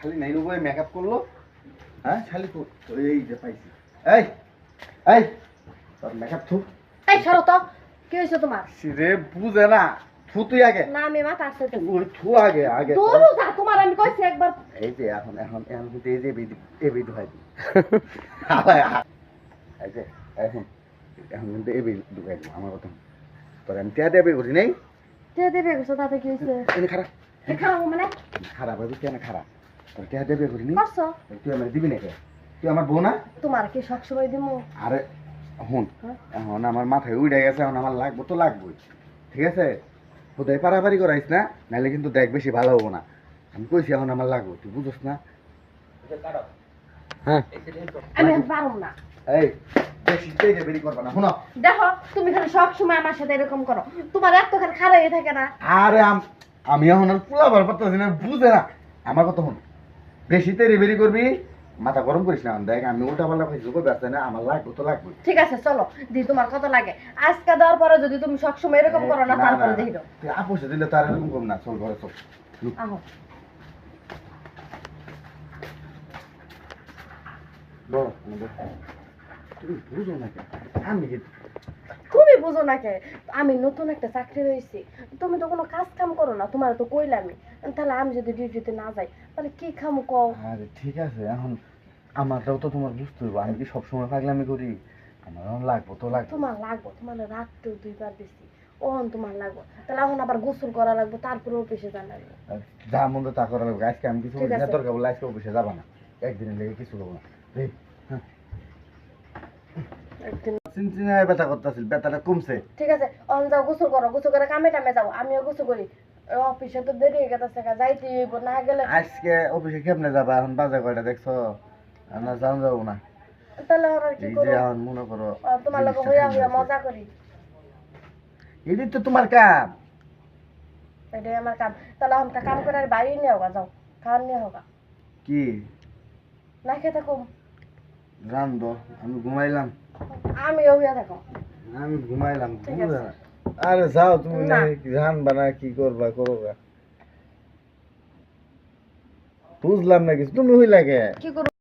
শালি নাই রূপে মেকআপ করল। হ্যাঁ তো এই যে পাইছি। এই এই তোর মেকআপ থুক। এই সরো তো কি হয়েছে তোমার? রে বুঝে না। থু তুই আগে। না আমি মাথা আসছে ওই থু আগে আগে। দূর যা তোমার আমি কইছি একবার। এই যে এখন এখন এখন কিন্তু এই যে বিধি এই বিধি হয় এই যে এখন এখন কিন্তু এই বিধি ঢুকাই দিব আমার কথা। তোর আমি টিয়া দেবে করি নাই? তে দেবে গেছো তাতে কি হয়েছে? খারাপ খারাপ মানে? খারাপ হবে কেন খারাপ তোর টিয়া দেবে করি নি? করছ? তুই আমার দিবি না কে? তুই আমার বউ না? তোমার কি সব সময় দিমু? আরে হুন হ্যাঁ? এখন আমার মাথায় উঠে গেছে এখন আমার লাগবো তো লাগবোই। ঠিক আছে? কোথায় পারাপারি করাইস না? নাহলে কিন্তু দেখ বেশি ভালো হব না। আমি কইছি এখন আমার লাগবো তুই বুঝোস না? হ্যাঁ? আমি না। এই দেখো তুমি খালি সব সময় আমার সাথে এরকম করো। তোমার এত খারাপ থাকে না। আরে আম- এখন আর পোলা বার পারতেছি না বুঝে না। আমার কথা শুন। বেশি তেরে বেরি করবি মাথা গরম করিস না দেখ আমি উল্টা পাল্টা কিছু করবে আসতে না আমার লাগবো তো লাগবে। ঠিক আছে চলো দি তোমার কত লাগে। আজকে দেওয়ার পরে যদি তুমি সব সময় এরকম করো না তারপরে দেখি তুই আপোষে দিলে তার এরকম করব না চল ঘরে চল। আহো। আমি বুঝো না কি? আমি নতুন একটা চাকরি হয়েছি তুমি তো কোনো কাজ কাম করো না তোমার তো কইলামই তাহলে আমি যদি ডিউটিতে না যাই তাহলে কি খামু কও? আরে ঠিক আছে এখন আমারটাও তো তোমার বুঝতে হবে আমি কি সবসময় পাগলামি করি? আমার এখন লাগবো তো লাগবো। তোমার লাগবো তোমার রাততেও দুইবার দিছি। ওহন তোমার লাগবো। তাহলে এখন আবার গোসল করা লাগবে তারপরে অফিসে জানাব আর যা মন তা করা লাগবে। আজকে আমি কিছু না। দরকার বলে আজকে অফিসে যাবা না। একদিনের লেগে কিছু করব না। হ্যাঁ। একদিন চিনচিনায় ব্যথা করতেছিল ব্যথাটা কমছে। ঠিক আছে অন যাও গোসল করো গোসল করে কামে টামে যাও আমিও গোসল করি। অফিসে তো দেরি হয়ে গেছে যাইতে হইব না গেলে আজকে অফিসে কেমনে যাবা? এখন বাজে কয়টা দেখছ? আমরা যাও যাব না। তাহলে আর কি এখন মনে করো তোমার লোক হইয়া হইয়া মজা করি। এটাই তো তোমার কাম। এটাই আমার কাম। তাহলে এখন কাম করে আর বাড়ি নিয়ে হোগা যাও খাওয়ার নিয়ে হোগা। কি? না খেয়ে থাকো রান্ধো আমি ঘুমাইলাম। আমিও হইয়া দেখো আমি ঘুমাইলাম ঠিক আছে। না? আরে যাও তুমি না। রান বানা কি করবা করো। বুঝলাম না কিছু তুমি হইলা কে কি